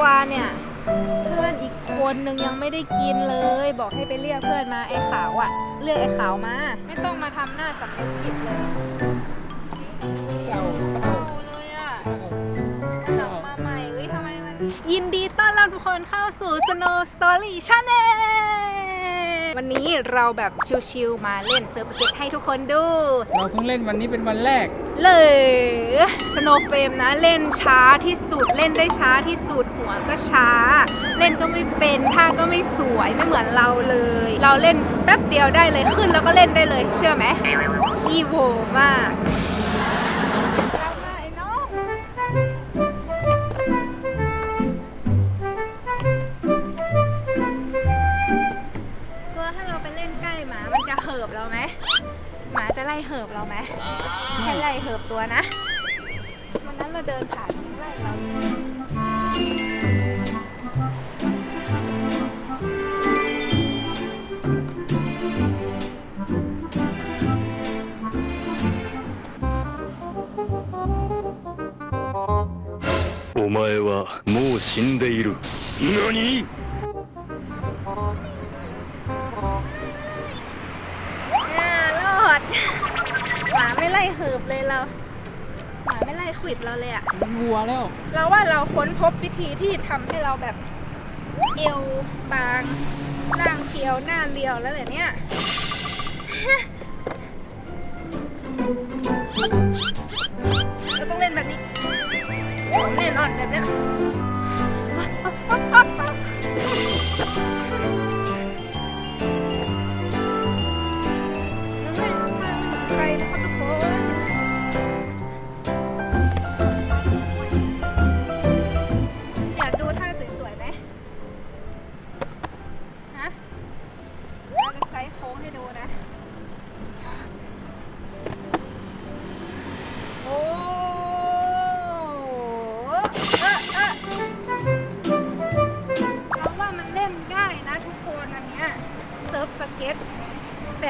ตัวเนี่ย เพื่อนอีกคนนึงยังไม่ได้กินเลย บอกให้ไปเรียกเพื่อนมาไอ้ขาวอะเรียกไอ้ขาวมา ไม่ต้องมาทำหน้าสำนึกผิดเลยเศร้าเศร้าเอาเลยอะ เศร้ากลับมาใหม่เอ้ยทำไมมัน ยินดีต้อนรับทุกคนเข้าสู่ Snow Story Channel วันนี้เราแบบชิลๆมาเล่นเซิร์ฟสเก็ตให้ทุกคนดู เราเพิ่งเล่นวันนี้เป็นวันแรก เลยสโนว์เฟมนะเล่นช้าที่สุดเล่นได้ช้าที่สุดหัวก็ช้า เล่นก็ไม่เป็นท่าก็ไม่สวยไม่เหมือนเราเลย เราเล่นแป๊บเดียวได้เลยขึ้นแล้วก็เล่นได้เลย เชื่อไหมขี้โวมาก หิบเราไหมแค่ไล่เหิบตัวนะ วันนั้นเราเดินผ่านมันไล่เรา お前はもう死んでいる何 ไม่ไล่เหิบเลยเราหมาไม่ไล่ขวิดเราเลยอะมันวัวแล้วเราว่าเราค้นพบวิธีที่ทำให้เราแบบเอวบางร่างเพียวหน้าเรียวแล้วแหละเนี่ย เราต้องเล่นแบบนี้แน่นอนแบบเนี้ย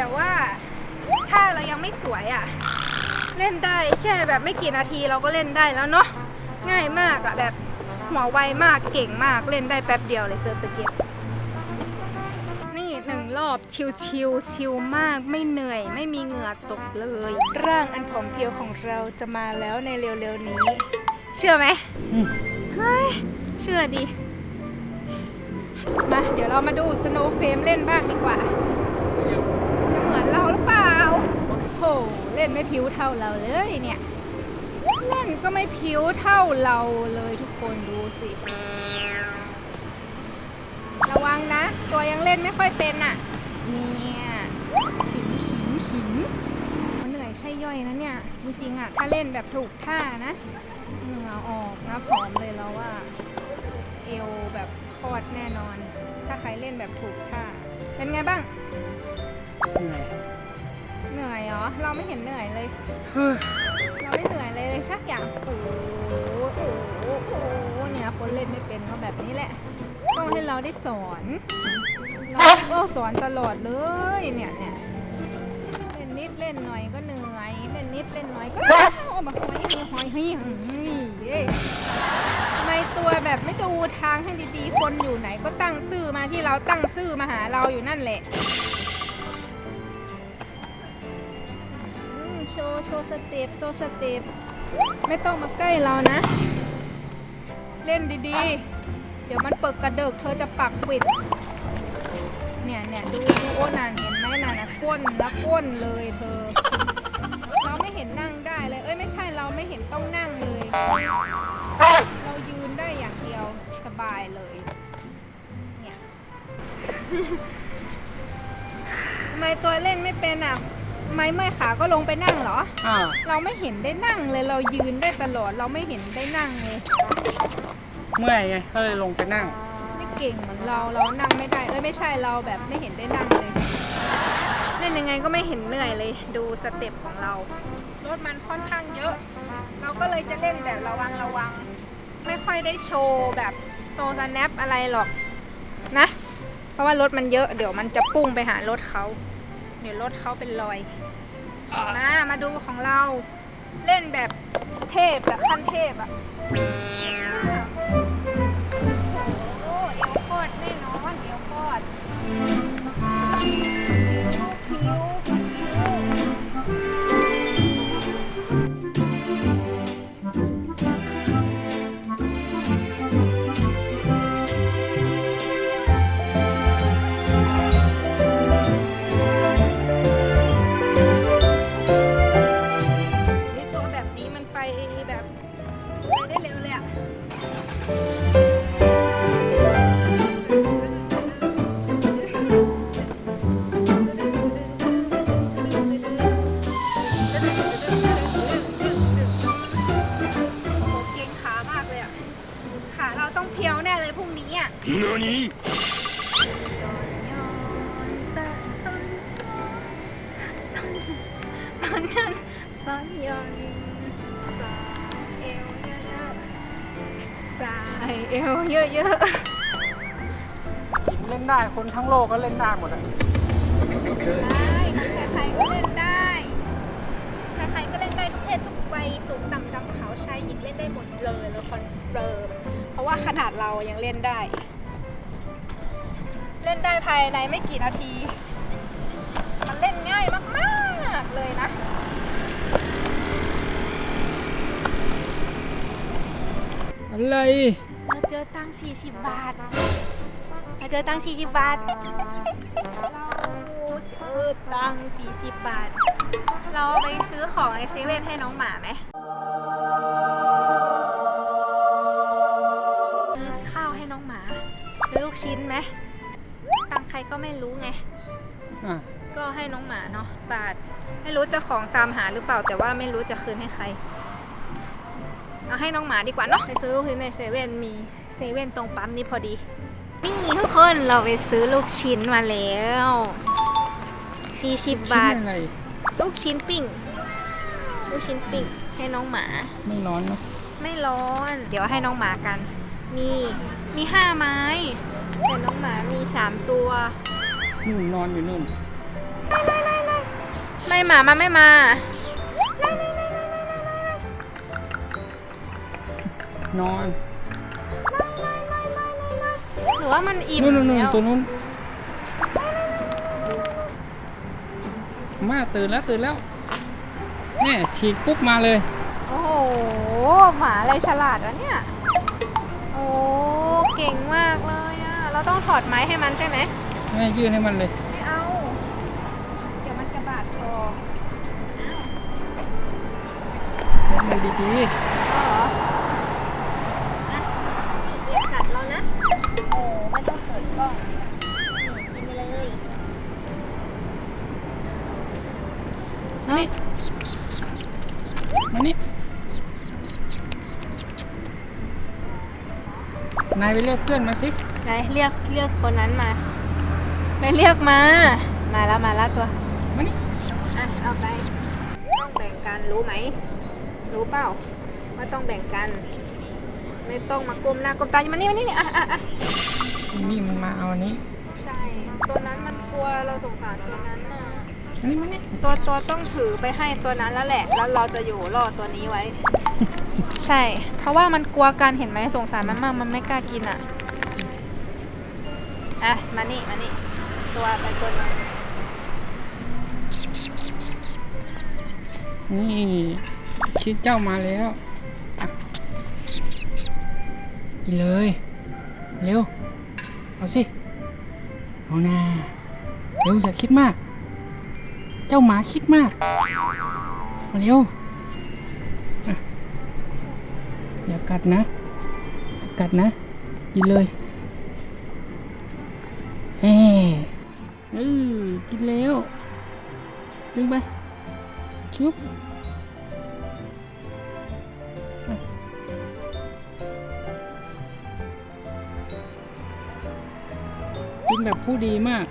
แต่ว่าถ้าเรายังไม่สวยอะเล่นได้แค่แบบไม่กี่นาทีเราก็เล่นได้แล้วเนาะง่ายมากอะแบบหัวไวมากเก่งมากเล่นได้แป๊บเดียวเลยเซิร์ฟสเก็ตนี่หนึ่งรอบชิวชิวๆชิลมากไม่เหนื่อย ไม่มีเหงื่อตกเลย ร่างอันผอมเพรียวของเราจะมาแล้วในเร็วๆนี้ เชื่อไหมอืมเฮ้ยเชื่อดิมาเดี๋ยวเรามาดูสโนว์เฟมเล่นบ้างดีกว่าจะ เหมือนเราหรือเปล่าโหเล่นไม่พิ้วเท่าเราเลยเนี่ย เล่นก็ไม่พิ้วเท่าเราเลยทุกคนดูสิ ระวังนะ ตัวยังเล่นไม่ค่อยเป็นอะ เนี่ยขิงขิงขิงมันเหนื่อยใช่ย่อยนะเนี่ย จริงๆอะ ถ้าเล่นแบบถูกท่านะเหงื่อออกนะผอมเลยแล้วว่า เอวแบบคลอดแน่นอน ถ้าใครเล่นแบบถูกท่า เป็นไงบ้าง เหนื่อยเหนื่อยเหรอ เราไม่เห็นเหนื่อยเลย เฮ้ยเราไม่เหนื่อยเลยเลยสักอย่างโอ้โหโอ้โหโอ้โหเนี่ยคนเล่นไม่เป็นก็แบบนี้แหละต้องให้เราได้สอนเราก็สอนตลอดเลยเนี่ยเนี่ยเล่นนิดเล่นหน่อยก็เหนื่อยเล่นนิดเล่นหน่อยก็เอามาหอยนี่หอยเฮียเย้ทำไมตัวแบบไม่ดูทางให้ดีๆ คนอยู่ไหนก็ตั้งซื่อมาที่เราตั้งซื่อมาหาเราอยู่นั่นแหละ โชว์โชว์สเต็ปโชว์สเต็ปไม่ต้องมาใกล้เรานะ เล่นดีๆ เดี๋ยวมันเปิดกระเดิกเธอจะปักปิด เนี่ยเนี่ยดูดูโอ้นานเห็นไหมน่ะนะก้นแล้วก้นเลยเธอ เราไม่เห็นนั่งได้เลย เอ้ยไม่ใช่เราไม่เห็นต้องนั่งเลย เรายืนได้อย่างเดียวสบายเลย เนี่ยทำไมตัวเล่นไม่เป็นอะ ไม้เมื่อยขาก็ลงไปนั่งเหรอ อ่าเราไม่เห็นได้นั่งเลยเรายืนได้ตลอดเราไม่เห็นได้นั่งเลยเมื่อยไงก็เลยลงไปนั่ง ไม่เก่งเหมือนเราเรานั่งไม่ได้เอ้ยไม่ใช่เราแบบไม่เห็นได้นั่งเลยเล่นยังไงก็ไม่เห็นเหนื่อยเลย ดูสเต็ปของเรารถมันค่อนข้างเยอะ เราก็เลยจะเล่นแบบระวังระวัง ไม่ค่อยได้โชว์แบบโชว์สแนปอะไรหรอกนะ เพราะว่ารถมันเยอะเดี๋ยวมันจะพุ่งไปหารถเขา เดี๋ยวรถเขาเป็นรอย มามาดูของเราเล่นแบบเทพแบบขั้นเทพอะ นี้อะ何ตอนยอนตอนยอนสายเอวเยอะๆสายเอวเยอะหญิงเล่นได้คนทั้งโลกก็เล่นได้หมดอะๆได้ใครๆก็เล่นได้ ใครๆก็เล่นได้ทุกเพศทุกวัยสูงต่ำดำขาวชายหญิงเล่นได้หมดเลยเลยคอนเฟิร์ม เพราะว่าขนาดเรายังเล่นได้ เล่นได้ภายในไม่กี่นาที มันเล่นง่ายมากๆเลยนะอะไรเราเจอตังค์40 บาท เราเจอตังค์40 บาท เราเจอตังค์40บาทเราเอาไปซื้อของในเซเว่นให้น้องหมาไหม กชิ้นไหมตังค์ใครก็ไม่รู้ไง อะก็ให้น้องหมาเนาะบาท ไม่รู้เจะของตามหาหรือเปล่า แต่ว่าไม่รู้จะคืนให้ใคร เอาให้น้องหมาดีกว่าเนาะไปซื้อลูกชิ้นในเซเว่นมีเซเว่นตรงปั๊มนี้พอดี นี่ทุกคนเราไปซื้อลูกชิ้นมาแล้ว40บาท ชิ้นอะไรลูกชิ้นปิ้ง ลูกชิ้นปิ้งให้น้องหมา ไม่ร้อนเนอะไม่ร้อน เดี๋ยวให้น้องหมากัน มี มีห้าไม้ แต่น้องหมามีสามตัวนู่นนอนอยู่นู่นไม่หมามาไม่มา นอนหรือว่ามันอิ่มนู่นนู่นนู่นแล้วตัวนู้นมาตื่นแล้วตื่นแล้วแม่ฉีกปุ๊บมาเลย โอ้โหหมาอะไรฉลาดวะเนี่ย โอ้เก่งมากเลยอะ เราต้องถอดไม้ให้มันใช่ไหมแม่ยื่นให้มันเลย ไม่เอา เดี๋ยวมันจะบาดคอให้มันดีเอาเหรอนะเดี๋ยวกัดเรานะ โอ้ไม่ต้องเปิดกล้องนี่กินไปเลยๆมานี่มานี่นายไปเรียกเพื่อนมาสิ ไหนเรียกเรียกคนนั้นมา ไม่เรียกมา มาแล้วมาแล้วตัวมานี่อะเอาไปต้องแบ่งกันรู้ไหม รู้เปล่าว่าต้องแบ่งกัน ไม่ต้องมาก้มหน้าก้มตามานี่มานี่นี่อะอะอะนี่มันมาเอาอันนี้ใช่ตัวนั้นมันกลัวเราสงสารตัวนั้นน่ะมานี่มานี่ตัวตัวต้องถือไปให้ตัวนั้นแล้วแหละ แล้วเราจะอยู่รอดตัวนี้ไว้ ใช่ เพราะว่ามันกลัวกันเห็นไหมสงสารมันมากมันไม่กล้ากินอะ อะ มานี่ มานี่ ตัวไปตัวนึงนี่ชิ้นเจ้ามาแล้วอะกินเลย เร็ว เอาสิ เอาหน้าเร็วอย่าคิดมาก เจ้าหมาคิดมาก มาเร็วอะอย่ากัดนะอย่ากัดนะกินเลย ออกินแล้ว ดึงไป ชุบกินแบบผู้ดีมาก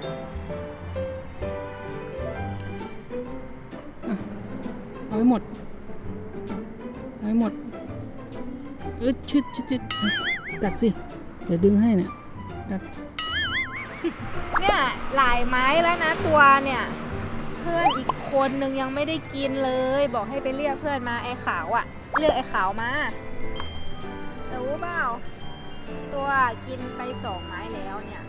เอาให้หมด เอาให้หมด เออชึดชึดชึดกัดสิ เดี๋ยวดึงให้เนี่ยกัดเนี่ย หลายไม้แล้วนะตัวเนี่ยเพื่อนอีกคนนึงยังไม่ได้กินเลย บอกให้ไปเรียกเพื่อนมาไอ้ขาวอะเรียกไอ้ขาวมารู้เปล่าตัวกินไปสองไม้แล้วเนี่ย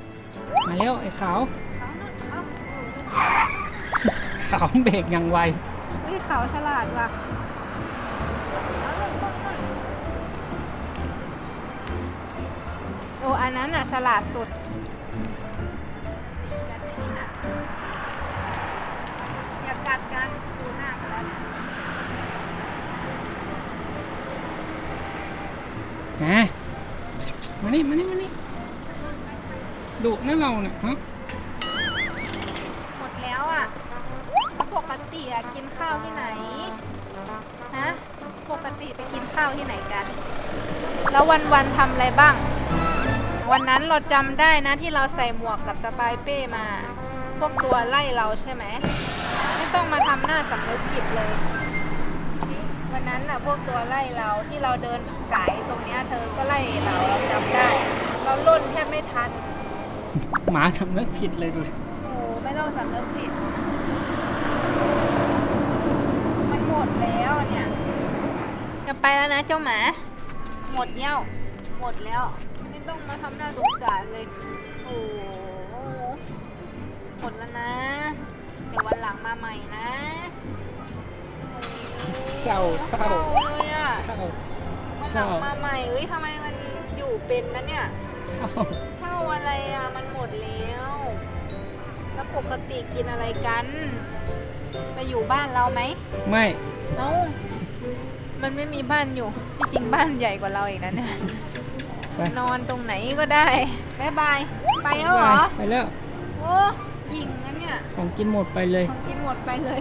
มาแล้วไอ้ขาวขาวนั่นเอ้าเออขาวเบรกอย่างไวเฮ้ยขาวฉลาดว่ะเอาเลยต้นต้นโอ้อันนั้นอะฉลาดสุด นะมานี่มานี่มานี่ดุนะเราเนี่ยฮะหมดแล้วอะปกติอะกินข้าวที่ไหน ฮะ ปกติไปกินข้าวที่ไหนกัน แล้ววันๆทำอะไรบ้าง วันนั้นเราจำได้นะที่เราใส่หมวกกับสไปายเป้มา พวกตัวไล่เราใช่ไหม ไม่ต้องมาทำหน้าสำนึกผิดเลย วันนั้นน่ะพวกตัวไล่เราที่เราเดินไก่ตรงเนี้ยเธอก็ไล่เราเราจำได้ เราล่นแทบไม่ทันหมาสำนึกผิดเลยดูสิโอ้ไม่ต้องสำนึกผิด มันหมดแล้วเนี่ย จะไปแล้วนะเจ้าหมา หมดเยี่ยวหมดแล้ว ไม่ต้องมาทำหน้าสงสารเลยโอ้โหหมดแล้วนะ เดี๋ยววันหลังมาใหม่นะโอ้โห เศร้าเศร้าเลยอะเศร้าวันหลังมาใหม่เอ้ยทำไมมันอยู่เป็นนะเนี่ยเศร้าเศร้าอะไรอะมันหมดแล้ว แล้วปกติกินอะไรกัน ไปอยู่บ้านเราไหมไม่เอ้ามันไม่มีบ้านอยู่ที่จริงบ้านใหญ่กว่าเราอีกนะเนี่ยไปนอนตรงไหนก็ได้บ๊ายบายไปแล้วเหรอไปแล้วโอ้ยิงนะเนี่ยของกินหมดไปเลยของกินหมดไปเลย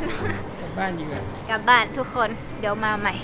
กลับ บ้านดีกว่กลับบ้านทุกคนเดี๋ยวมาใหม่